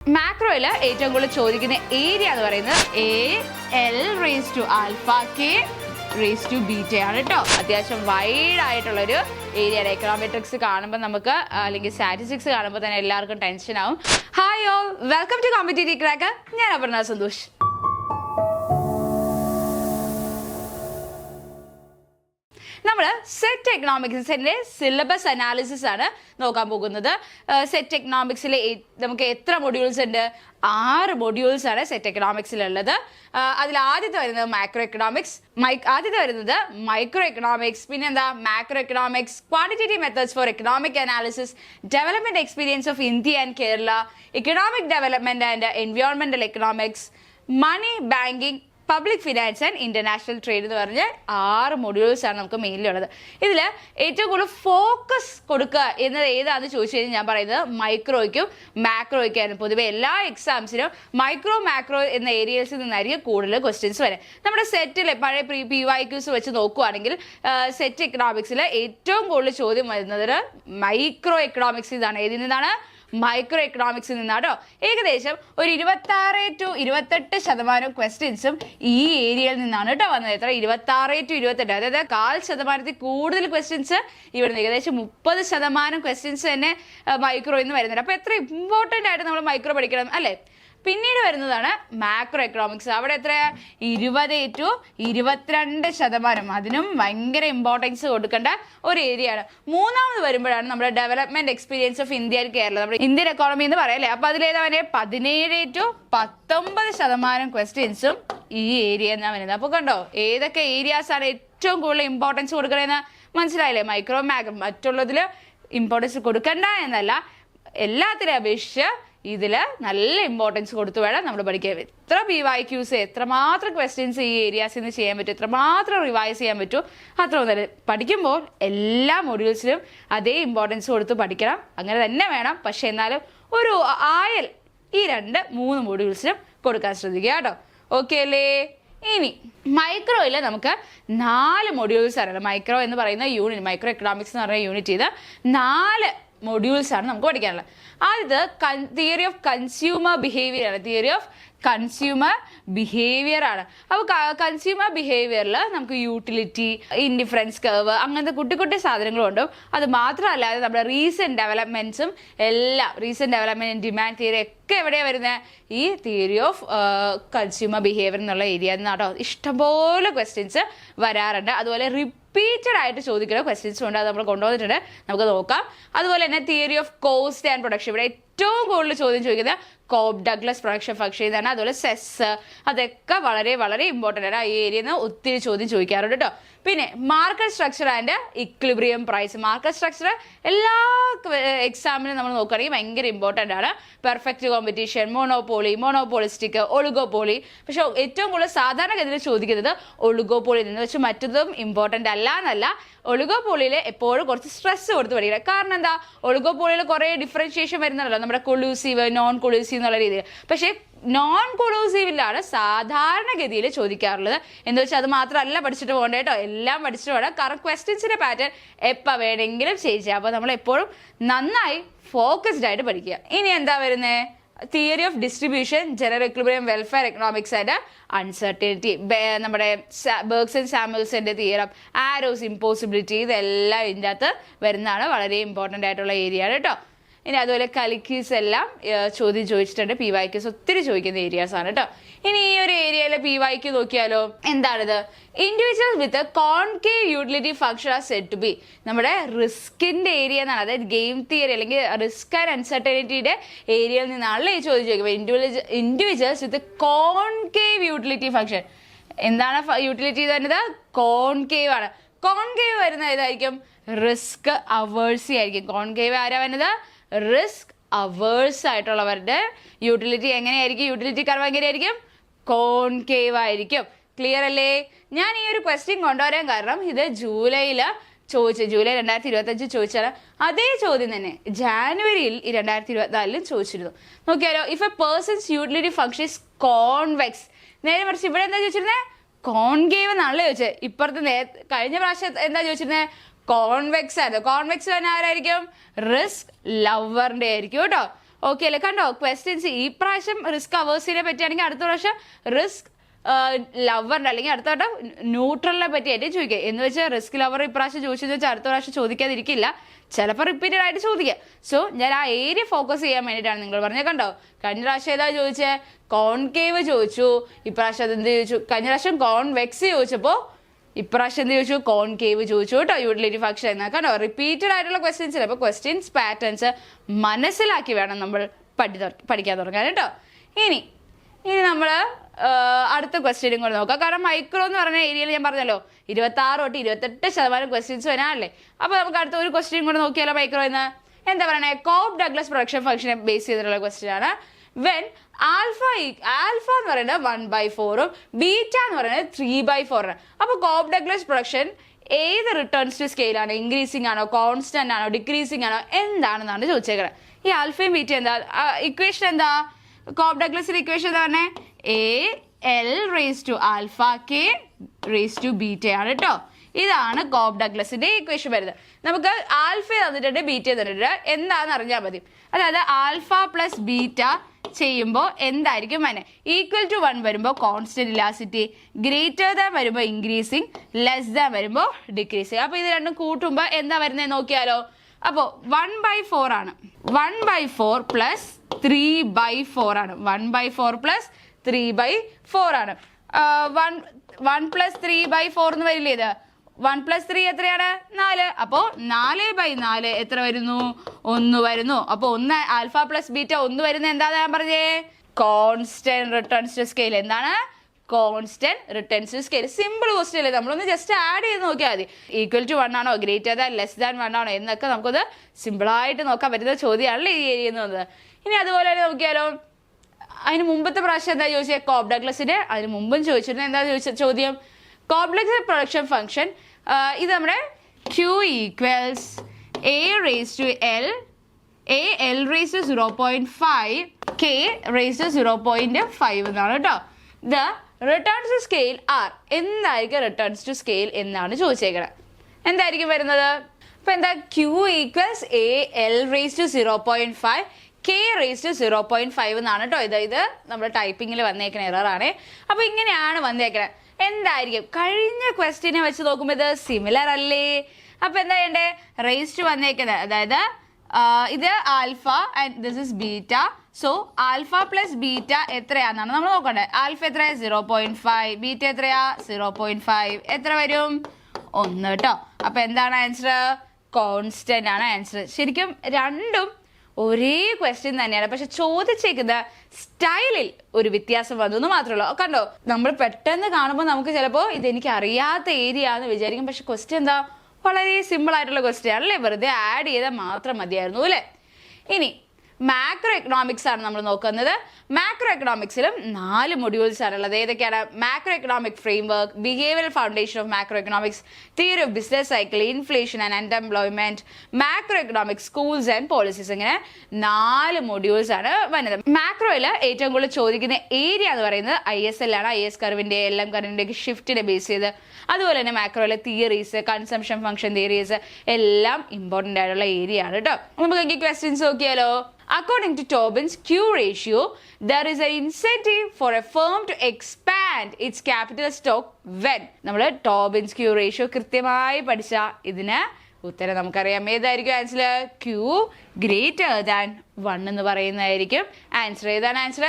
മാക്രോയിൽ ഏറ്റവും കൂടുതൽ ചോദിക്കുന്ന ഏരിയ എന്ന് പറയുന്നത് A L raise to alpha K raise to beta ആണ് കേട്ടോ അത്യാവശ്യം വൈഡ് ആയിട്ടുള്ള ഒരു ഏരിയയുടെ എക്കണോമെട്രിക്സ് കാണുമ്പോൾ നമുക്ക് അല്ലെങ്കിൽ സ്റ്റാറ്റിസ്റ്റിക്സ് കാണുമ്പോൾ തന്നെ എല്ലാവർക്കും ടെൻഷൻ ആവും. Hi all welcome to competitive crack ഞാൻ അപർണ സന്തോഷ്. നമ്മൾ സെറ്റ് എക്കണോമിക്സിന്റെ സിലബസ് അനാലിസിസ് ആണ് നോക്കാൻ പോകുന്നത്. സെറ്റ് എക്കണോമിക്സിൽ നമുക്ക് എത്ര മൊഡ്യൂൾസ് ഉണ്ട്? ആറ് മൊഡ്യൂൾസ് ആണ് സെറ്റ് എക്കണോമിക്സിലുള്ളത് അതിൽ ആദ്യത്തെ വരുന്നത് മൈക്രോ എക്കണോമിക്സ് ആദ്യത്തെ വരുന്നത് മൈക്രോ എക്കണോമിക്സ് പിന്നെ എന്താ? Macro economics quantitative methods for economic analysis development experience of India and Kerala economic development and എൻവയോൺമെന്റൽ economics money banking public finance and international trade എന്ന് പറഞ്ഞ ആറ് മൊഡ്യൂൾസ് ആണ് നമുക്ക് മെയിനിലുള്ളത് ഇതിൽ ഏറ്റവും കൂടുതൽ ഫോക്കസ് കൊടുക്കുക എന്നത് ഏതാണെന്ന് ചോദിച്ചു കഴിഞ്ഞാൽ ഞാൻ പറയുന്നത് മൈക്രോയ്ക്കും മാക്രോയ്ക്കും പൊതുവെ എല്ലാ എക്സാംസിനും മൈക്രോ മാക്രോ എന്ന ഏരിയസിൽ നിന്നായിരിക്കും കൂടുതൽ ക്വസ്റ്റ്യൻസ് വരെ. നമ്മുടെ സെറ്റിലെ പഴയ പ്രീ പി വൈ ക്യൂസ് വെച്ച് നോക്കുകയാണെങ്കിൽ സെറ്റ് എക്കണോമിക്സിൽ ഏറ്റവും കൂടുതൽ ചോദ്യം വരുന്നത് മൈക്രോ എക്കണോമിക്സ് ഇതാണ് ഏതിൽ നിന്നാണ്? മൈക്രോ എക്കണോമിക്സിൽ നിന്നാട്ടോ. ഏകദേശം ഒരു ഇരുപത്തി ആറ് ടു ഇരുപത്തെട്ട് ശതമാനം ക്വസ്റ്റ്യൻസും ഈ ഏരിയയിൽ നിന്നാണ് കേട്ടോ വന്നത്. എത്ര? ഇരുപത്തി ആറ് ടു ഇരുപത്തെട്ട്. അതായത് കാൽ ശതമാനത്തിൽ കൂടുതൽ ക്വസ്റ്റ്യൻസ് ഇവിടുന്ന് ഏകദേശം മുപ്പത് ശതമാനം ക്വസ്റ്റ്യൻസ് തന്നെ മൈക്രോയിൽ നിന്ന് വരുന്നുണ്ട്. അപ്പോൾ എത്ര ഇമ്പോർട്ടന്റ് ആയിട്ട് നമ്മൾ മൈക്രോ പഠിക്കണം അല്ലേ? പിന്നീട് വരുന്നതാണ് മാക്രോ എക്കണോമിക്സ് അവിടെ എത്ര? ഇരുപത് ടു ഇരുപത്തിരണ്ട് ശതമാനം. അതിനും ഭയങ്കര ഇമ്പോർട്ടൻസ് കൊടുക്കേണ്ട ഒരു ഏരിയ ആണ്. മൂന്നാമത് വരുമ്പോഴാണ് നമ്മുടെ development experience of India and Kerala. നമ്മുടെ ഇന്ത്യൻ എക്കോണമി എന്ന് പറയല്ലേ അപ്പൊ അതിലേതാ വരെ പതിനേഴ് ടു പത്തൊമ്പത് ശതമാനം ക്വസ്റ്റ്യൻസും ഈ ഏരിയ എന്നാ വരുന്നത്. അപ്പൊ കണ്ടോ? ഏതൊക്കെ ആണ് ഏറ്റവും കൂടുതൽ ഇമ്പോർട്ടൻസ് കൊടുക്കണേന്ന് മനസ്സിലായില്ലേ? മൈക്രോ മാക്രോ മറ്റുള്ളതിൽ ഇമ്പോർട്ടൻസ് കൊടുക്കണ്ട എന്നല്ല. എല്ലാത്തിനെ അപേക്ഷിച്ച് ഇതിൽ നല്ല ഇമ്പോർട്ടൻസ് കൊടുത്തു വേണം നമ്മൾ പഠിക്കാൻ. എത്ര പി വൈ ക്യൂസ് എത്രമാത്രം ക്വസ്റ്റ്യൻസ് ഈ ഏരിയാസിൽ നിന്ന് ചെയ്യാൻ പറ്റും എത്രമാത്രം റിവൈസ് ചെയ്യാൻ പറ്റും അത്ര നല്ല പഠിക്കുമ്പോൾ എല്ലാ മൊഡ്യൂൾസിലും അതേ ഇമ്പോർട്ടൻസ് കൊടുത്ത് പഠിക്കണം. അങ്ങനെ തന്നെ വേണം. പക്ഷെ എന്നാലും ഒരു ആയൽ ഈ രണ്ട് മൂന്ന് മൊഡ്യൂൾസിലും കൊടുക്കാൻ ശ്രദ്ധിക്കുക കേട്ടോ. ഓക്കെ അല്ലേ? ഇനി മൈക്രോയിൽ നമുക്ക് നാല് മൊഡ്യൂൾസ് അറിയാം മൈക്രോ എന്ന് പറയുന്ന യൂണിറ്റ് മൈക്രോ എക്കണോമിക്സ് എന്ന് പറയുന്ന യൂണിറ്റ് ചെയ്ത് നാല് മൊഡ്യൂൾസ് ആണ് നമുക്ക് പഠിക്കാനുള്ളത്. ആദ്യത് തിയറി ഓഫ് കൺസ്യൂമർ ബിഹേവിയർ ആണ്. തിയറി ഓഫ് കൺസ്യൂമർ ബിഹേവിയർ ആണ്. അപ്പോൾ കൺസ്യൂമർ ബിഹേവിയറിൽ നമുക്ക് യൂട്ടിലിറ്റി ഇൻഡിഫറൻസ് കർവ് അങ്ങനത്തെ കുട്ടി കുട്ടി സാധനങ്ങളുണ്ട് അത് മാത്രമല്ലാതെ നമ്മുടെ റീസെന്റ് ഡെവലപ്മെന്റ്സും എല്ലാം റീസെന്റ് ഡെവലപ്മെന്റ് ഡിമാൻഡ് തിയറി ഒക്കെ എവിടെയാണ് വരുന്നത് ഈ തിയറി ഓഫ് കൺസ്യൂമർ ബിഹേവിയർ എന്നുള്ള ഏരിയ നിന്നാട്ടോ ഇഷ്ടംപോലെ ക്വസ്റ്റ്യൻസ് വരാറുണ്ട്. അതുപോലെ റിപ്പീറ്റഡ് ആയിട്ട് ചോദിക്കുന്ന ക്വസ്റ്റ്യൻസും ഉണ്ട്. അത് നമ്മൾ കൊണ്ടുവന്നിട്ടുണ്ട്. നമുക്ക് നോക്കാം. അതുപോലെ തന്നെ theory of cost and production ഇവിടെ ഏറ്റവും കൂടുതൽ ചോദ്യം ചോദിക്കുന്നത് കോബ് ഡഗ്ലസ് പ്രൊഡക്ഷൻ ഫംഗ്ഷൻ ഇതാണ് അതുപോലെ സെസ് അതൊക്കെ വളരെ വളരെ ഇമ്പോർട്ടന്റ് ആണ്. ആ ഏരിയയിൽ നിന്ന് ഒത്തിരി ചോദ്യം ചോദിക്കാറുണ്ട് കേട്ടോ പിന്നെ market structure and equilibrium price market structure എല്ലാ എക്സാമിനും നമ്മൾ നോക്കുകയാണെങ്കിൽ ഭയങ്കര ഇമ്പോർട്ടന്റ് ആണ്. Perfect competition monopoly monopolistic oligopoly പക്ഷേ ഏറ്റവും കൂടുതൽ സാധാരണഗതിയിൽ ചോദിക്കുന്നത് ഒളുഗോപോളി നിന്ന് വെച്ച് മറ്റതും ഇമ്പോർട്ടന്റ് അല്ല എന്നല്ല. ഒളുഗോപോളിയിൽ എപ്പോഴും കുറച്ച് സ്ട്രെസ് കൊടുത്ത് പഠിക്കണം. കാരണം എന്താ? ഒളുഗോപോളിയിൽ കുറേ ഡിഫറൻഷിയേഷൻ വരുന്നുണ്ടല്ലോ. നമ്മുടെ കൊളൂസീവ് നോൺ കൊളൂസീവ് എന്നുള്ള രീതിയിൽ. പക്ഷേ നോൺ കൊളൂസീവിലാണ് സാധാരണഗതിയിൽ ചോദിക്കാറുള്ളത്. എന്ന് വെച്ചാൽ അത് മാത്രമല്ല പഠിച്ചിട്ട് പോകണ്ട കേട്ടോ എല്ലാം പഠിച്ചിട്ട് പോകണം കാരണം ക്വസ്റ്റ്യൻസിന്റെ പാറ്റേൺ എപ്പോൾ വേണമെങ്കിലും ചേഞ്ച് അപ്പോൾ നമ്മൾ എപ്പോഴും നന്നായി ഫോക്കസ്ഡ് ആയിട്ട് പഠിക്കുക. ഇനി എന്താ വരുന്നത് theory of distribution general equilibrium welfare economics and uncertainty നമ്മുടെ ബേർഗ്സ് ആൻഡ് സാമ്പിൾസിന്റെ തിയറം ആരോസ് ഇമ്പോസിബിലിറ്റി ഇതെല്ലാം ഇതിന്റെ അകത്ത് വരുന്നതാണ്. വളരെ ഇമ്പോർട്ടന്റ് ആയിട്ടുള്ള ഏരിയ ആണ് കേട്ടോ ഇനി അതുപോലെ കലിക്കീസ് എല്ലാം ചോദ്യം ചോദിച്ചിട്ടുണ്ട്. പി വൈ വൈക്യൂസ് ഒത്തിരി ചോദിക്കുന്ന ഏരിയാസ് ആണ് കേട്ടോ ഇനി ഈ ഒരു ഏരിയയിലെ പി വൈ കെ നോക്കിയാലോ? എന്താണിത്? Individual with concave utility function are set to be നമ്മുടെ റിസ്കിന്റെ ഏരിയ എന്നാണ്. അതായത് ഗെയിം തിയറി അല്ലെങ്കിൽ റിസ്ക് ആൻഡ് അൺസർട്ടനിറ്റിയുടെ ഏരിയയിൽ നിന്നാണല്ലോ ഈ ചോദ്യം ചോദിക്കുന്നത്. Individual individuals with concave utility function എന്താണ് യൂട്ടിലിറ്റി വരുന്നത് കോൺകേവ് ആണ്. കോൺകേവ് വരുന്ന ഏതായിരിക്കും? റിസ്ക് അവേഴ്സി ആയിരിക്കും. കോൺകേവ് ആരാ വരുന്നത്? റിസ്ക് അവേഴ്സ് ആയിട്ടുള്ളവരുടെ യൂട്ടിലിറ്റി എങ്ങനെയായിരിക്കും? യൂട്ടിലിറ്റി കർവ് എങ്ങനെയായിരിക്കും കോൺകേവ് ആയിരിക്കും. ക്ലിയർ അല്ലേ? ഞാൻ ഈ ഒരു ക്വസ്റ്റ്യൻ കൊണ്ടുവരാൻ കാരണം ഇത് ജൂലൈയിൽ ചോദിച്ചു ജൂലൈ രണ്ടായിരത്തി ഇരുപത്തഞ്ച് ചോദിച്ചാൽ അതേ ചോദ്യം തന്നെ ജാനുവരിയിൽ ഈ രണ്ടായിരത്തി ഇരുപത്തിനാലിലും ചോദിച്ചിരുന്നു. നോക്കിയാലോ if a person's utility function is convex നേരെ മറിച്ച് ഇവിടെ എന്താ ചോദിച്ചിരുന്നത് കോൺകേവ് എന്നാണല്ലോ ചോദിച്ചത്. ഇപ്പുറത്ത് നേ കഴിഞ്ഞ പ്രാവശ്യം എന്താ ചോദിച്ചിരുന്നത് കോൺവെക്സ് ആയിരുന്നു. കോൺവെക്സ് തന്നെ ആരായിരിക്കും? റിസ്ക് ലവറിന്റെ ആയിരിക്കും കേട്ടോ. ഓക്കെ അല്ലേ? കണ്ടോ? ക്വസ്റ്റ്യൻസ് ഈ പ്രാവശ്യം റിസ്ക് അവേഴ്സിനെ പറ്റിയാണെങ്കിൽ അടുത്ത പ്രാവശ്യം റിസ്ക് ലവറിന്റെ അല്ലെങ്കിൽ അടുത്ത വട്ടം ന്യൂട്രലിനെ പറ്റിയായിട്ട് ചോദിക്കുക. എന്ന് വെച്ചാൽ റിസ്ക് ലവർ ഇപ്രാവശ്യം ചോദിച്ചെന്ന് വെച്ചാൽ അടുത്ത പ്രാവശ്യം ചോദിക്കാതിരിക്കില്ല. ചിലപ്പോൾ റിപ്പീറ്റഡ് ആയിട്ട് ചോദിക്കുക. സോ ഞാൻ ആ ഏരിയ ഫോക്കസ് ചെയ്യാൻ വേണ്ടിയിട്ടാണ് നിങ്ങൾ പറഞ്ഞത്. കണ്ടോ? കഴിഞ്ഞ പ്രാവശ്യം ഏതാ ചോദിച്ചേ? കോൺകേവ് ചോദിച്ചു. ഇപ്രാവശ്യം അതെന്ത് ചോദിച്ചു? കഴിഞ്ഞ പ്രാവശ്യം കോൺവെക്സ് ചോദിച്ചപ്പോൾ ഇപ്രാവശ്യം എന്ത് ചോദിച്ചു? കോൺകേവ് ചോദിച്ചു കേട്ടോ യൂട്ടിലിറ്റി ഫംഗ്ഷൻ എന്നാൽ കണ്ടോ റിപ്പീറ്റഡ് ആയിട്ടുള്ള ക്വസ്റ്റ്യൻസ് അപ്പോൾ ക്വസ്റ്റ്യൻസ് പാറ്റേൺസ് മനസ്സിലാക്കി വേണം നമ്മൾ പഠി പഠിക്കാൻ തുടങ്ങാൻ കേട്ടോ. ഇനി ഇനി നമ്മൾ അടുത്ത ക്വസ്റ്റ്യനും കൂടെ നോക്കാം. കാരണം മൈക്രോ എന്ന് പറഞ്ഞ ഏരിയയിൽ ഞാൻ പറഞ്ഞല്ലോ ഇരുപത്തി ആറ് തൊട്ട് ഇരുപത്തെട്ട് ശതമാനം ക്വസ്റ്റ്യൻസ് വരാനല്ലേ? അപ്പോൾ നമുക്ക് അടുത്ത ഒരു ക്വസ്റ്റ്യൻ കൂടെ നോക്കിയാലോ മൈക്രോ എന്ന്. എന്താ പറയണേ? കോപ്പ് ഡഗ്ലസ് പ്രൊഡക്ഷൻ ഫംഗ്ഷനെ ബേസ് ചെയ്തിട്ടുള്ള ക്വസ്റ്റ്യൻ ആണ്. വെൻ ആൽഫ ആൽഫ എന്ന് പറയുന്നത് വൺ ബൈ ഫോറും ബീറ്റ എന്ന് പറയുന്നത് ത്രീ ബൈ ഫോറാണ് അപ്പോൾ കോപ്പ് ഡഗ്ലസ് പ്രൊഡക്ഷൻ ഏത് റിട്ടേൺസ് ടു സ്കെയിൽ ആണ്? ഇൻക്രീസിംഗ് ആണോ? കോൺസ്റ്റന്റ് ആണോ? ഡിക്രീസിംഗ് ആണോ? എന്താണെന്നാണ് ചോദിച്ചേക്കുന്നത് ഈ ആൽഫയും ബീറ്റ എന്താ? ഇക്വേഷൻ എന്താ? കോപ്പ് ഡഗ്ലസിന്റെ ഇക്വേഷൻ എന്താ പറഞ്ഞത് A L raise to alpha K raise to beta ആണ് കേട്ടോ ഇതാണ് കോപ്പ് ഡഗ്ലസിന്റെ ഇക്വേഷൻ വരുന്നത്. നമുക്ക് ആൽഫ തന്നിട്ടുണ്ട് ബീറ്റ തന്നിട്ടുണ്ട്. എന്താണെന്ന് അറിഞ്ഞാൽ മതി. അതായത് ആൽഫ പ്ലസ് ബീറ്റ ചെയ്യുമ്പോൾ എന്തായിരിക്കും വന്നെ ഈക്വൽ ടു വൺ വരുമ്പോൾ കോൺസ്റ്റന്റ് ഇലാസിറ്റി ഗ്രേറ്റർ ദാൻ വരുമ്പോൾ ഇൻക്രീസിങ് ലെസ് ദാൻ വരുമ്പോൾ ഡിക്രീസിങ് അപ്പോൾ ഇത് രണ്ടും കൂട്ടുമ്പോൾ എന്താ വരുന്നത് നോക്കിയാലോ? അപ്പോൾ വൺ ബൈ ഫോർ ആണ്. One by four plus three by four ആണ്. One by four plus three by four ആണ്. One one plus three by four എന്ന് വരില്ലേ ഇത്? വൺ പ്ലസ് ത്രീ എത്രയാണ്? നാല്. അപ്പോൾ നാല് ബൈ നാല് എത്ര വരുന്നു? ഒന്ന് വരുന്നു. അപ്പോൾ ഒന്ന് ആൽഫ പ്ലസ് ബീറ്റ ഒന്ന് വരുന്ന എന്താ ഞാൻ പറഞ്ഞേ? കോൺസ്റ്റന്റ് റിട്ടേൺസ് ടു സ്കെയിൽ എന്താണ്? Constant returns to scale simple question അല്ലേ? നമ്മളൊന്ന് ജസ്റ്റ് ആഡ് ചെയ്ത് നോക്കിയാൽ മതി. ഈക്വൽ ടു വൺ ആണോ? Greater than less than one ആണോ? എന്നൊക്കെ നമുക്കത് സിമ്പിളായിട്ട് നോക്കാൻ പറ്റുന്ന ചോദ്യമാണല്ലോ ഈ ഏരിയ എന്ന് ഇനി അതുപോലെ തന്നെ നോക്കിയാലോ. അതിന് മുമ്പത്തെ പ്രാവശ്യം എന്താ ചോദിച്ചത് കോബ്ഡഗ്ലസിന്റെ അതിന് മുമ്പും ചോദിച്ചിരുന്നത് എന്താ ചോദിച്ച ചോദ്യം? കോംപ്ലക്സ് പ്രൊഡക്ഷൻ ഫംഗ്ഷൻ ഇത് നമ്മുടെ Q equals A raise to L A L raise to zero point five K raise to zero point five എന്നാണ് കേട്ടോ the returns to scale are എന്തായിരിക്കും റിട്ടേൺസ് ടു സ്കെയിൽ എന്നാണ് ചോദിച്ചേക്കുന്നത് എന്തായിരിക്കും വരുന്നത്? അപ്പൊ എന്താ? Q equals A L raise to zero point five K raise to zero point five എന്നാണ് കേട്ടോ ഇത് ഇത് നമ്മുടെ ടൈപ്പിങ്ങിൽ വന്നേക്കുന്ന എററാണ് അപ്പൊ ഇങ്ങനെയാണ് വന്നേക്കുന്നത് എന്തായിരിക്കും? കഴിഞ്ഞ ക്വസ്റ്റ്യനെ വെച്ച് നോക്കുമ്പോൾ ഇത് സിമിലർ അല്ലേ? അപ്പൊ എന്താ ചെയ്യണ്ടേ? റേസ് ടു വന്നേക്കുന്നത് അതായത് ഇത് alpha and this is beta. So alpha plus beta എത്രയാണെന്നാണ് നമ്മൾ നോക്കേണ്ടത് ആൽഫ എത്രയാ? സീറോ പോയിന്റ് ഫൈവ് ബീറ്റ എത്രയാ? സീറോ പോയിന്റ് ഫൈവ് എത്ര വരും? ഒന്ന് കേട്ടോ. അപ്പൊ എന്താണ് ആൻസർ കോൺസ്റ്റന്റ് ആണ് ആൻസർ ശരിക്കും രണ്ടും ഒരേ ക്വസ്റ്റ്യൻ തന്നെയാണ്. പക്ഷെ ചോദിച്ചേക്കുന്ന സ്റ്റൈലിൽ ഒരു വ്യത്യാസം വന്നു എന്ന് മാത്രമേ ഉള്ളൂ. കണ്ടോ നമ്മൾ പെട്ടെന്ന് കാണുമ്പോൾ നമുക്ക് ചിലപ്പോൾ ഇതെനിക്ക് അറിയാത്ത ഏരിയ എന്ന് വിചാരിക്കും. പക്ഷെ ക്വസ്റ്റ്യൻ എന്താ? വളരെ സിമ്പിൾ ആയിട്ടുള്ള ക്വസ്റ്റ്യൻ അല്ലേ? വെറുതെ ആഡ് ചെയ്താൽ മാത്രം മതിയായിരുന്നു അല്ലേ? ഇനി മാക്രോ എക്കണോമിക്സ് ആണ് നമ്മൾ നോക്കുന്നത്. മാക്രോ എക്കണോമിക്സിലും നാല് മൊഡ്യൂൾസ് ആണുള്ളത് ഏതൊക്കെയാണ്? Macro economic framework behaviour foundation of macro economics theory of business cycle inflation and unemployment macro economics schools and policies ഇങ്ങനെ നാല് മൊഡ്യൂൾസ് ആണ് വരുന്നത് മാക്രോയിൽ ഏറ്റവും കൂടുതൽ ചോദിക്കുന്ന ഏരിയ എന്ന് പറയുന്നത് ഐ എസ് എൽ ആണ്. ഐ എസ് കർവിന്റെ എൽ എം ഷിഫ്റ്റിനെ ബേസ് ചെയ്ത്. അതുപോലെ തന്നെ മാക്രോയിലെ തിയറീസ് കൺസംഷൻ ഫംഗ്ഷൻ തിയറീസ് എല്ലാം ഇമ്പോർട്ടന്റ് ആയിട്ടുള്ള ഏരിയ ആണ് കേട്ടോ നമുക്ക് എനിക്ക് ക്വസ്റ്റ്യൻസ് നോക്കിയാലോ? According to Tobin's Q ratio, there is an incentive for a firm to expand its capital stock when? നമ്മൾ ടോബിൻസ് ക്യൂ റേഷ്യോ കൃത്യമായി പഠിച്ച ഇതിന് ഉത്തരം നമുക്കറിയാം. ഏതായിരിക്കും answer Q greater than one എന്ന് പറയുന്നതായിരിക്കും ആൻസർ ഏതാണ് answer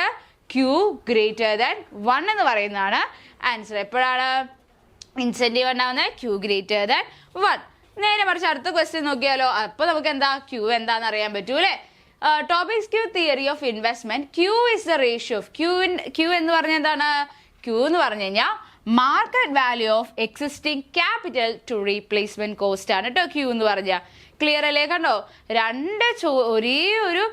Q greater than one എന്ന് പറയുന്നതാണ് ആൻസർ എപ്പോഴാണ് ഇൻസെന്റീവ് ഉണ്ടാവുന്നത്? ക്യൂ ഗ്രേറ്റർ ദാൻ വൺ നേരെ മറിച്ച് അടുത്ത ക്വസ്റ്റ്യൻ നോക്കിയാലോ. അപ്പോൾ നമുക്ക് എന്താ ക്യൂ എന്താണെന്ന് അറിയാൻ പറ്റൂ അല്ലേ topics Q theory of investment Q is the ratio of Q in Q എന്ന് പറഞ്ഞ എന്താണ്? ക്യൂ എന്ന് പറഞ്ഞു കഴിഞ്ഞാൽ market value of existing capital to replacement cost ആണ് കേട്ടോ ക്യൂ എന്ന് പറഞ്ഞാൽ ക്ലിയർ അല്ലേ? കണ്ടോ? രണ്ട് ചോ ഒരേ ഒരു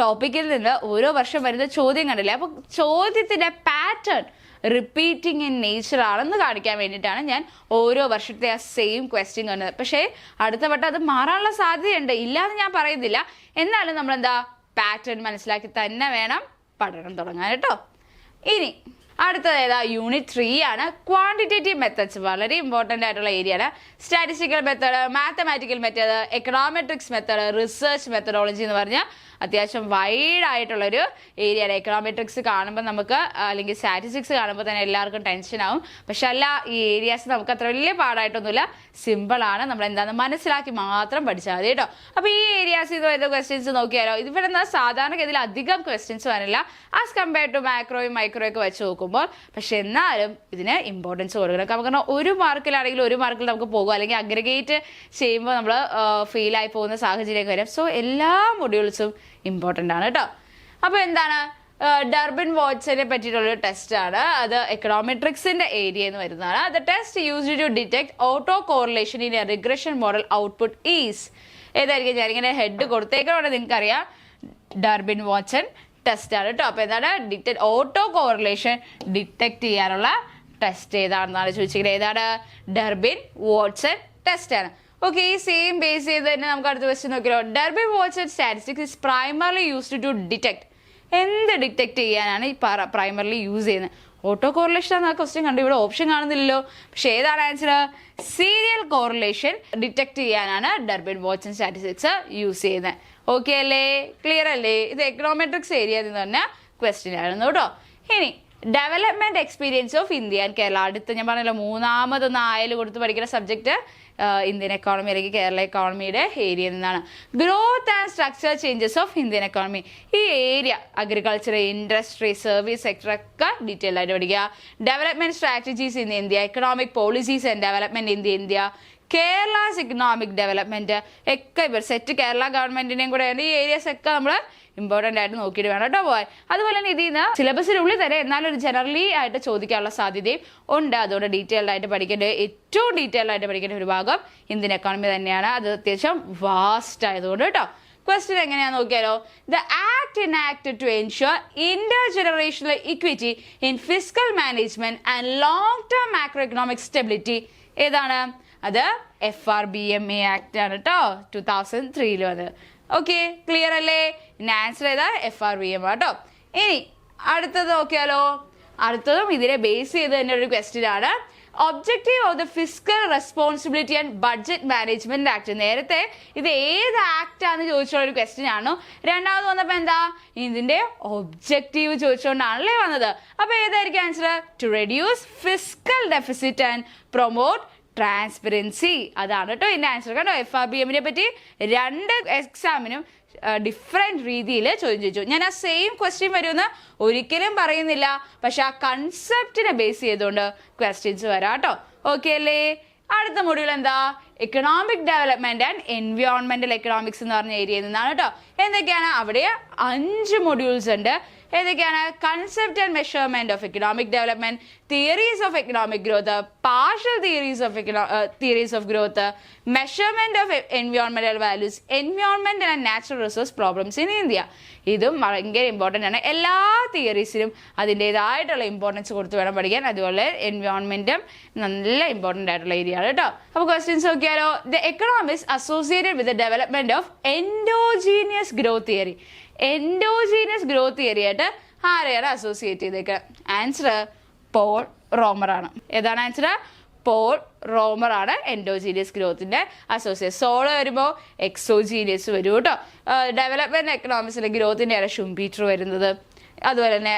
ടോപ്പിക്കിൽ നിന്ന് ഓരോ വർഷം വരുന്ന ചോദ്യം കണ്ടില്ലേ? അപ്പൊ ചോദ്യത്തിന്റെ പാറ്റേൺ റിപ്പീറ്റിംഗ് ഇൻ നേച്ചർ ആണെന്ന് കാണിക്കാൻ വേണ്ടിയിട്ടാണ് ഞാൻ ഓരോ വർഷത്തെ ആ സെയിം ക്വസ്റ്റ്യൻ കണ്ടത്. പക്ഷേ അടുത്ത വട്ടം അത് മാറാനുള്ള സാധ്യതയുണ്ട്. ഇല്ലാന്ന് ഞാൻ പറയുന്നില്ല. എന്നാലും നമ്മൾ എന്താ പാറ്റേൺ മനസ്സിലാക്കി തന്നെ വേണം പഠനം തുടങ്ങാൻ കേട്ടോ. ഇനി അടുത്തത് ഏതാ യൂണിറ്റ് ത്രീ ആണ്. ക്വാണ്ടിറ്റേറ്റീവ് മെത്തേഡ്സ് വളരെ ഇമ്പോർട്ടന്റ് ആയിട്ടുള്ള ഏരിയ ആണ്. Statistical method mathematical method econometrics method research methodology എന്ന് പറഞ്ഞാൽ അത്യാവശ്യം വൈഡ് ആയിട്ടുള്ളൊരു ഏരിയയാണ് എക്കണോമെട്രിക്സ് കാണുമ്പോൾ നമുക്ക് അല്ലെങ്കിൽ സ്റ്റാറ്റിസ്റ്റിക്സ് കാണുമ്പോൾ തന്നെ എല്ലാവർക്കും ടെൻഷൻ ആവും. പക്ഷെ അല്ല ഈ ഏരിയാസ് നമുക്ക് അത്ര വലിയ പാടായിട്ടൊന്നുമില്ല. സിമ്പിൾ ആണ്. നമ്മൾ എന്താണെന്ന് മനസ്സിലാക്കി മാത്രം പഠിച്ചാൽ മതി കേട്ടോ. അപ്പോൾ ഈ ഏരിയാസിൽ നിന്ന് വരുന്ന ക്വസ്റ്റ്യൻസ് നോക്കിയാലോ? ഇവിടെ നിന്ന് സാധാരണഗതിയിൽ അധികം ക്വസ്റ്റ്യൻസ് വരില്ല. ആസ് കമ്പയർ ടു മാക്രോയും മൈക്രോയും ഒക്കെ വെച്ച് നോക്കുമ്പോൾ പക്ഷെ എന്നാലും ഇതിന് ഇമ്പോർട്ടൻസ് കൊടുക്കണം. കാരണം ഒരു മാർക്കിലാണെങ്കിൽ ഒരു മാർക്കിൽ നമുക്ക് പോകും. അല്ലെങ്കിൽ അഗ്രഗേറ്റ് ചെയ്യുമ്പോൾ നമ്മൾ ഫെയിലായി പോകുന്ന സാഹചര്യമൊക്കെ വരും. സോ എല്ലാ മൊഡ്യൂൾസും ഇമ്പോർട്ടന്റ് ആണ് കേട്ടോ അപ്പോൾ എന്താണ്? ഡർബിൻ വാച്ചിനെ പറ്റിയിട്ടുള്ളൊരു ടെസ്റ്റ് ആണ്. അത് എക്കണോമെട്രിക്സിന്റെ ഏരിയ എന്ന് വരുന്നതാണ്. അത് test used to detect autocorrelation in a regression model output is ഏതായിരിക്കും? ഞാനിങ്ങനെ ഹെഡ് കൊടുത്തേക്കണോടെ നിങ്ങൾക്കറിയാം. ഡർബിൻ വാച്ചൻ ടെസ്റ്റ് ആണ് കേട്ടോ അപ്പോൾ എന്താണ്? ഡിറ്റക്ട് ഓട്ടോ കോറിലേഷൻ ഡിറ്റക്ട് ചെയ്യാനുള്ള ടെസ്റ്റ് ഏതാണെന്നാണ് ചോദിച്ചിരിക്കുന്നത്. ഏതാണ്? ഡർബിൻ വാട്സൺ ടെസ്റ്റ് ആണ്. ഓക്കെ ഈ സെയിം ബേസ് ചെയ്ത് തന്നെ നമുക്ക് അടുത്ത ക്വസ്റ്റ്യൻ നോക്കിയാലോ. Durbin watch statistics is primarily used to detect എന്ത് ഡിറ്റക്ട് ചെയ്യാനാണ് ഈ പ്രൈമർലി യൂസ് ചെയ്യുന്നത് ഓട്ടോ കോറിലേഷൻ ആ ക്വസ്റ്റ്യൻ കണ്ടു. ഇവിടെ ഓപ്ഷൻ കാണുന്നില്ലല്ലോ. പക്ഷേ ഏതാണ് ആൻസർ സീരിയൽ കോറിലേഷൻ ഡിറ്റക്ട് ചെയ്യാനാണ് ഡർബിൻ ആൻഡ് സ്റ്റാറ്റിസ്റ്റിക്സ് യൂസ് ചെയ്യുന്നത് ഓക്കെ അല്ലേ? ക്ലിയർ അല്ലേ? ഇത് എക്കണോമെട്രിക്സ് ഏരിയ എന്ന് പറഞ്ഞ ക്വസ്റ്റ്യൻ ആയിരുന്നു കേട്ടോ. ഇനി development experience of India and Kerala അടുത്ത് ഞാൻ പറഞ്ഞല്ലോ മൂന്നാമതൊന്ന് ആയൽ കൊടുത്ത് പഠിക്കുന്ന സബ്ജക്റ്റ് ഇന്ത്യൻ എക്കോണമി അല്ലെങ്കിൽ കേരള എക്കോണമിയുടെ ഏരിയയിൽ നിന്നാണ്. Growth and structure changes of Indian economy ഈ area agriculture industry service sector ഒക്കെ ഡീറ്റെയിൽ ആയിട്ട് പഠിക്കുക. Development strategies in India economic policies and development in India Kerala's economic development ഒക്കെ ഇവർ സെറ്റ് കേരള ഗവൺമെന്റിനെയും കൂടെ ഈ ഏരിയസ് ഒക്കെ നമ്മൾ ഇമ്പോർട്ടന്റ് ആയിട്ട് നോക്കിയിട്ട് വേണം കേട്ടോ പോകാൻ അതുപോലെ തന്നെ ഇതിൽ നിന്ന് സിലബസിനുള്ളിൽ തന്നെ ഒരു ജനറലി ആയിട്ട് ചോദിക്കാനുള്ള സാധ്യതയും ഉണ്ട്. അതുകൊണ്ട് ഡീറ്റെയിൽഡ് ആയിട്ട് പഠിക്കേണ്ട ഏറ്റവും ഡീറ്റെയിൽഡ് ആയിട്ട് പഠിക്കേണ്ട ഒരു ഭാഗം ഇന്ത്യൻ എക്കോണമി തന്നെയാണ്. അത് അത്യാവശ്യം വാസ്റ്റ് ആയതുകൊണ്ട് കേട്ടോ. ക്വസ്റ്റ്യൻ എങ്ങനെയാണെന്ന് നോക്കിയാലോ? The act in act to ensure intergenerational equity in fiscal management and long term macro economic stability ഏതാണ്? അത് F R B M A act ആണ് കേട്ടോ. ടു തൗസൻഡ് ത്രീയിൽ വന്നത്. ഓക്കെ ക്ലിയർ അല്ലേ? ഇനി ആൻസർ ചെയ്താൽ എഫ് ആർ വി എം കേട്ടോ ഇനി അടുത്തത് നോക്കിയാലോ? അടുത്തതും ഇതിനെ ബേസ് ചെയ്ത് തന്നെ ഒരു ക്വസ്റ്റ്യൻ ആണ്. Objective of the fiscal responsibility and budget management act നേരത്തെ ഇത് ഏത് ആക്ട് ആണെന്ന് ചോദിച്ചുള്ള ഒരു ക്വസ്റ്റ്യൻ ആണ്. രണ്ടാമത് വന്നപ്പോൾ എന്താ? ഇതിന്റെ ഒബ്ജക്റ്റീവ് ചോദിച്ചുകൊണ്ടാണല്ലേ വന്നത്. അപ്പൊ ഏതായിരിക്കും answer to reduce fiscal deficit and promote transparency അതാണ് കേട്ടോ ഇതിന്റെ ആൻസർ കേട്ടോ എഫ് ആർ ബി എമ്മിനെ പറ്റി രണ്ട് എക്സാമിനും ഡിഫറെന്റ് രീതിയിൽ ചോദ്യം ചോദിച്ചു. ഞാൻ ആ സെയിം ക്വസ്റ്റ്യൻ വരുമെന്ന് ഒരിക്കലും പറയുന്നില്ല. പക്ഷെ ആ കൺസെപ്റ്റിനെ ബേസ് ചെയ്തുകൊണ്ട് ക്വസ്റ്റ്യൻസ് വരാം കേട്ടോ. ഓക്കെ അല്ലേ? അടുത്ത മൊഡ്യൂൾ എന്താ? എക്കണോമിക് ഡെവലപ്മെന്റ് ആൻഡ് എൻവയോൺമെന്റൽ എക്കണോമിക്സ് എന്ന് പറഞ്ഞ ഏരിയയിൽ നിന്നാണ് കേട്ടോ. എന്തൊക്കെയാണ്? അവിടെ അഞ്ച് മൊഡ്യൂൾസ് ഉണ്ട്. ഏതൊക്കെയാണ്? Concept and measurement of economic development theories of economic growth partial theories of theories of growth measurement of എൻവയോൺമെന്റൽ values environment and natural resource problems in India ഇതും ഭയങ്കര ഇമ്പോർട്ടന്റ് ആണ്. എല്ലാ തിയറീസിനും അതിന്റെതായിട്ടുള്ള ഇമ്പോർട്ടൻസ് കൊടുത്ത് വേണം പഠിക്കാൻ. അതുപോലെ എൻവയോൺമെന്റും നല്ല ഇമ്പോർട്ടന്റ് ആയിട്ടുള്ള ഏരിയ ആണ് കേട്ടോ. അപ്പോൾ ക്വസ്റ്റ്യൻസ് നോക്കിയാലോ? The economics associated with the development of endogenous growth theory endogenous growth theory ആയിട്ട് ആരെയാണ് അസോസിയേറ്റ് ചെയ്തേക്കുക ആൻസർ പോൾ റോമർ ആണ്. ഏതാണ് ആൻസർ പോൾ റോമർ ആണ് എൻഡോജീനിയസ് ഗ്രോത്തിന്റെ അസോസിയേറ്റ് സോളോ വരുമ്പോൾ എക്സോജീനിയസ് വരും കേട്ടോ ഡെവലപ്മെന്റ് എക്കണോമിക്സിലെ ഗ്രോത്തിന്റെയാണ് ഷുംപീറ്റർ വരുന്നത്. അതുപോലെ തന്നെ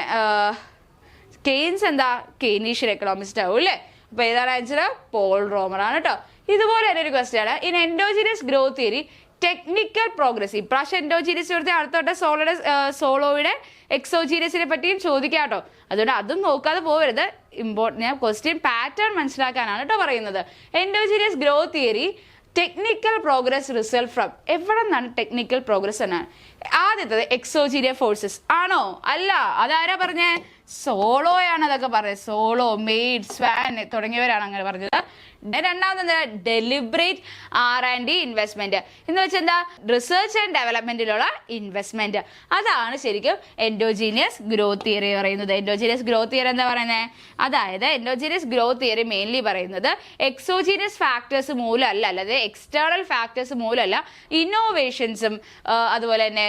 കെയ്ൻസ് എന്താ? കെയ്നീഷ്യൻ എക്കണോമിസ്റ്റ് ആവും അല്ലേ അപ്പോൾ ഏതാണ് ആൻസർ പോൾ റോമർ ആണ് കേട്ടോ ഇതുപോലെ തന്നെ ഒരു ക്വസ്റ്റ്യാണ് in endogenous growth theory technical progress ഇപ്രാവശ്യം എൻഡോജീനിയസ് കൊടുത്ത അടുത്തോട്ടെ സോളോയുടെ സോളോയുടെ എക്സോജീനിയസിനെ പറ്റിയും ചോദിക്കാം കേട്ടോ. അതുകൊണ്ട് അതും നോക്കാതെ പോകരുത് ഇമ്പോർട്ടൻ ഞാൻ ക്വസ്റ്റ്യൻ പാറ്റേൺ മനസ്സിലാക്കാനാണ് കേട്ടോ പറയുന്നത്. Endogenous growth theory technical progress result from എവിടെ നിന്നാണ് ടെക്നിക്കൽ പ്രോഗ്രസ് എന്നാണ്? ആദ്യത്തത് എക്സോജീരിയ ഫോഴ്സസ് ആണോ? അല്ല. അതാരാ പറഞ്ഞേ? സോളോയാണ് അതൊക്കെ പറയുന്നത് സോളോ മെയ്ഡ് സ്വാൻ തുടങ്ങിയവരാണ് അങ്ങനെ പറഞ്ഞത്. രണ്ടാമത് deliberate R and D investment. എന്ന് വെച്ചാൽ എന്താ? റിസർച്ച് ആൻഡ് ഡെവലപ്മെന്റിലുള്ള ഇൻവെസ്റ്റ്മെന്റ്. അതാണ് ശരിക്കും എൻഡോജീനിയസ് ഗ്രോത്ത് തിയറി പറയുന്നത്. എൻഡോജീനിയസ് ഗ്രോത്ത് തിയറി എന്താ പറയുന്നത് അതായത് എൻഡോജീനിയസ് ഗ്രോത്ത് തിയറി മെയിൻലി പറയുന്നത് എക്സോജീനിയസ് ഫാക്ടേഴ്സ് മൂലമല്ല അല്ലാതെ എക്സ്റ്റേണൽ ഫാക്ടേഴ്സ് മൂലമല്ല ഇന്നോവേഷൻസും അതുപോലെ തന്നെ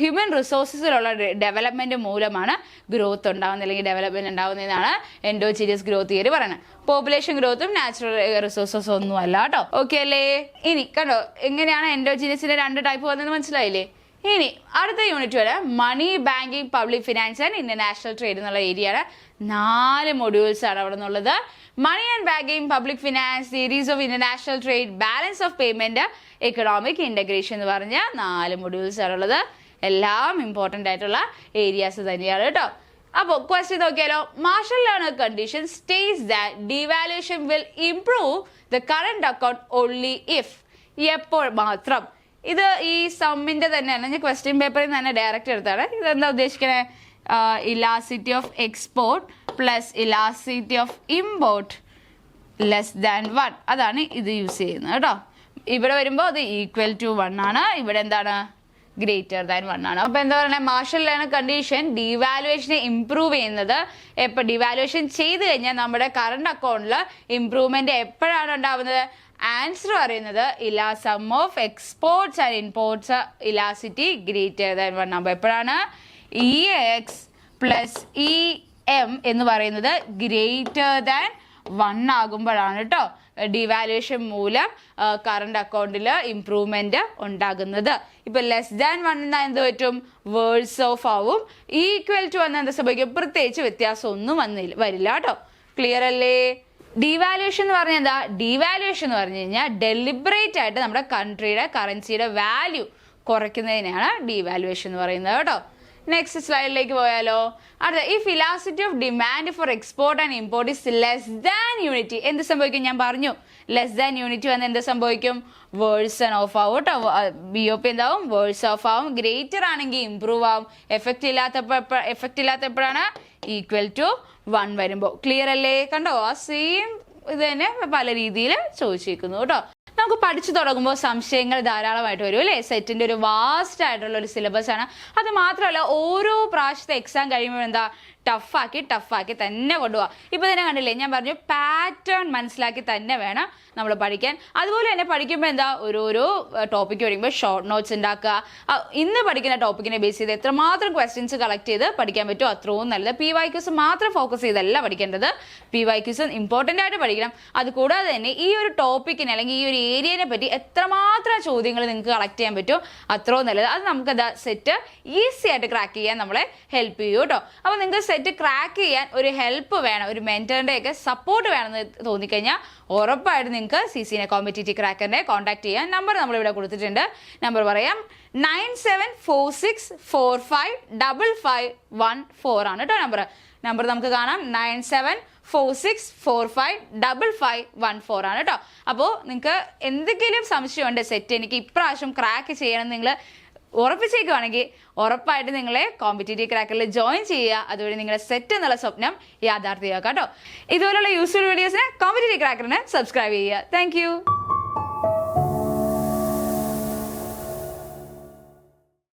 ഹ്യൂമൻ റിസോഴ്സസിലുള്ള ഡെവലപ്മെന്റ് മൂലമാണ് ഗ്രോത്ത് ഉണ്ടാകുന്നത് അല്ലെങ്കിൽ ഡെവലപ്മെന്റ് ഉണ്ടാവുന്നതെന്നാണ് എൻഡോജീനിയസ് ഗ്രോത്ത് തിയറി പറയുന്നത്. പോപ്പുലേഷൻ ഗ്രോത്തും നാച്ചുറൽ റിസോഴ്സസ് ഒന്നും അല്ല കേട്ടോ. ഓക്കെ അല്ലേ? ഇനി കണ്ടോ എങ്ങനെയാണ് എൻഡോജീനിയസിന്റെ രണ്ട് ടൈപ്പ് വന്നത് മനസ്സിലായില്ലേ? ഇനി അടുത്ത യൂണിറ്റ് വരെ money banking public finance and international trade എന്നുള്ള ഏരിയയാണ് നാല് മൊഡ്യൂൾസ് ആണ് അവിടെ നിന്നുള്ളത്. Money and banking public finance series of international trade balance of payment economic integration എന്ന് പറഞ്ഞ നാല് മൊഡ്യൂൾസ് ആണുള്ളത് എല്ലാം ഇമ്പോർട്ടന്റ് ആയിട്ടുള്ള ഏരിയാസ് തന്നെയാണ് കേട്ടോ. അപ്പോൾ ക്വസ്റ്റ്യൻ നോക്കിയാലോ Marshall Lerner condition states that devaluation will improve the current account only if എപ്പോൾ മാത്രം. ഇത് ഈ സമ്മിന്റെ തന്നെയാണ് ഞാൻ ക്വസ്റ്റ്യൻ പേപ്പറിൽ നിന്ന് തന്നെ ഡയറക്റ്റ് എടുത്താണ്. ഇതെന്താ ഉദ്ദേശിക്കണേ? Elasticity of export plus elasticity of import less than one അതാണ് ഇത് യൂസ് ചെയ്യുന്നത് കേട്ടോ. ഇവിടെ വരുമ്പോൾ അത് ഈക്വൽ ടു വൺ ആണ്. ഇവിടെ എന്താണ്? ഗ്രേറ്റർ ദാൻ വൺ ആണ്. അപ്പൊ എന്താ പറയുക മാർഷൽ ലേണർ കണ്ടീഷൻ ഡിവാലുവേഷനെ ഇംപ്രൂവ് ചെയ്യുന്നത് എപ്പോൾ ഡിവാലുവേഷൻ ചെയ്ത് കഴിഞ്ഞാൽ നമ്മുടെ കറണ്ട് അക്കൗണ്ടിൽ ഇംപ്രൂവ്മെന്റ് എപ്പോഴാണ് ഉണ്ടാവുന്നത്? ആൻസർ പറയുന്നത് ഇലാ sum of exports and imports elasticity greater than one ആകുമ്പോൾ എപ്പോഴാണ്? E X plus E M എന്ന് പറയുന്നത് ഗ്രേറ്റർ ദാൻ വൺ ആകുമ്പോഴാണ് കേട്ടോ ഡിവാലുവേഷൻ മൂലം കറണ്ട് അക്കൗണ്ടിൽ ഇംപ്രൂവ്മെന്റ് ഉണ്ടാകുന്നത്. ഇപ്പം ലെസ് ദാൻ വൺ എന്നാൽ എന്ത് പറ്റും? വേർഡ്സ് ഓഫ് ആവും. ഈക്വൽ ടു വന്നാൽ എന്താ സംഭവിക്കും പ്രത്യേകിച്ച് വ്യത്യാസം ഒന്നും വന്നില്ല വരില്ല കേട്ടോ. ക്ലിയർ അല്ലേ? ഡിവാലുവേഷൻ എന്ന് പറഞ്ഞാൽ എന്താ? ഡിവാലുവേഷൻ എന്ന് പറഞ്ഞു കഴിഞ്ഞാൽ ഡെലിബറേറ്റ് ആയിട്ട് നമ്മുടെ കൺട്രിയുടെ കറൻസിയുടെ വാല്യൂ കുറയ്ക്കുന്നതിനെയാണ് ഡിവാലുവേഷൻ എന്ന് പറയുന്നത് കേട്ടോ. നെക്സ്റ്റ് സ്ലൈഡിലേക്ക് പോയാലോ. അടുത്ത ഈ ഫിലാസിറ്റി of demand for export and import is less than unity എന്ത് സംഭവിക്കും? ഞാൻ പറഞ്ഞു. ലെസ് ദാൻ യൂണിറ്റി വന്ന് എന്ത് സംഭവിക്കും? വേഴ്സൺ ഓഫ് ആവും ബി ഒ പി എന്താവും? വേഴ്സ് ഓഫ് ആവും. ഗ്രേറ്റർ ആണെങ്കിൽ ഇമ്പ്രൂവ് ആവും. എഫക്റ്റ് ഇല്ലാത്തപ്പോൾ എഫക്റ്റ് ഇല്ലാത്തപ്പോഴാണ് ഈക്വൽ ടു വൺ വരുമ്പോൾ ക്ലിയർ അല്ലേ? കണ്ടോ? ആ സെയിം ഇത് തന്നെ പല രീതിയിൽ ചോദിച്ചിരിക്കുന്നു കേട്ടോ. നമുക്ക് പഠിച്ചു തുടങ്ങുമ്പോൾ സംശയങ്ങൾ ധാരാളമായിട്ട് വരും അല്ലേ? സെറ്റിന്റെ ഒരു വാസ്റ്റ് ആയിട്ടുള്ള ഒരു സിലബസ് ആണ്. അത് മാത്രമല്ല ഓരോ പ്രാവശ്യത്തെ എക്സാം കഴിയുമ്പോൾ എന്താ? ടഫാക്കി ടഫാക്കി തന്നെ കൊണ്ടുപോകാം ഇപ്പൊ തന്നെ കണ്ടില്ലേ ഞാൻ പറഞ്ഞു പാറ്റേൺ മനസ്സിലാക്കി തന്നെ വേണം നമ്മൾ പഠിക്കാൻ. അതുപോലെ തന്നെ പഠിക്കുമ്പോൾ എന്താ ഓരോരോ ടോപ്പിക് വരുമ്പോൾ ഷോർട്ട് നോട്ട്സ് ഉണ്ടാക്കുക ഇന്ന് പഠിക്കുന്ന ടോപ്പിക്കിനെ ബേസ് ചെയ്ത് എത്രമാത്രം ക്വസ്റ്റ്യൻസ് കളക്ട് ചെയ്ത് പഠിക്കാൻ പറ്റുമോ അത്രയും നല്ലത്. പി വൈ ക്യൂസ് മാത്രം ഫോക്കസ് ചെയ്തല്ല പഠിക്കേണ്ടത്. പി വൈ ക്യൂസ് ഇമ്പോർട്ടന്റ് ആയിട്ട് പഠിക്കണം. അതുകൂടാതെ തന്നെ ഈ ഒരു ടോപ്പിക്കിനെ അല്ലെങ്കിൽ ഈ ഒരു ഏരിയനെ പറ്റി എത്രമാത്രം ചോദ്യങ്ങൾ നിങ്ങൾക്ക് കളക്ട് ചെയ്യാൻ പറ്റുമോ അത്രയും നല്ലത്. അത് നമുക്ക് എന്താ സെറ്റ് ഈസി ആയിട്ട് ക്രാക്ക് ചെയ്യാൻ നമ്മളെ ഹെൽപ്പ് ചെയ്യും കേട്ടോ അപ്പോൾ നിങ്ങൾക്ക് സെറ്റ് ക്രാക്ക് ചെയ്യാൻ ഒരു ഹെൽപ്പ് വേണം ഒരു മെന്ററിന്റെയൊക്കെ സപ്പോർട്ട് വേണമെന്ന് തോന്നിക്കഴിഞ്ഞാൽ ഉറപ്പായിട്ട് നിങ്ങൾക്ക് സി സിനെ കോമ്പറ്റേറ്റീവ് ക്രാക്കറിനെ കോൺടാക്ട് ചെയ്യാൻ നമ്പർ നമ്മളിവിടെ കൊടുത്തിട്ടുണ്ട്. നമ്പർ പറയാം nine seven four six four five double five one four ആണ് കേട്ടോ നമ്പർ നമ്പർ നമുക്ക് കാണാം nine seven four six four five double five one four ആണ് കേട്ടോ അപ്പോൾ നിങ്ങൾക്ക് എന്തെങ്കിലും സംശയമുണ്ട് സെറ്റ് എനിക്ക് ഇപ്രാവശ്യം ക്രാക്ക് ചെയ്യണം നിങ്ങൾ ഉറപ്പിച്ചേക്കുവാണെങ്കിൽ ഉറപ്പായിട്ട് നിങ്ങളെ കോമ്പറ്റേറ്റീവ് ക്രാക്കറിൽ ജോയിൻ ചെയ്യുക. അതുവഴി നിങ്ങളുടെ സെറ്റ് എന്നുള്ള സ്വപ്നം യാഥാർത്ഥ്യമാക്കാം കേട്ടോ. ഇതുപോലുള്ള യൂസ്ഫുൾ വീഡിയോസിന് കോമ്പറ്റേറ്റീവ് ക്രാക്കറിന് സബ്സ്ക്രൈബ് ചെയ്യുക. താങ്ക്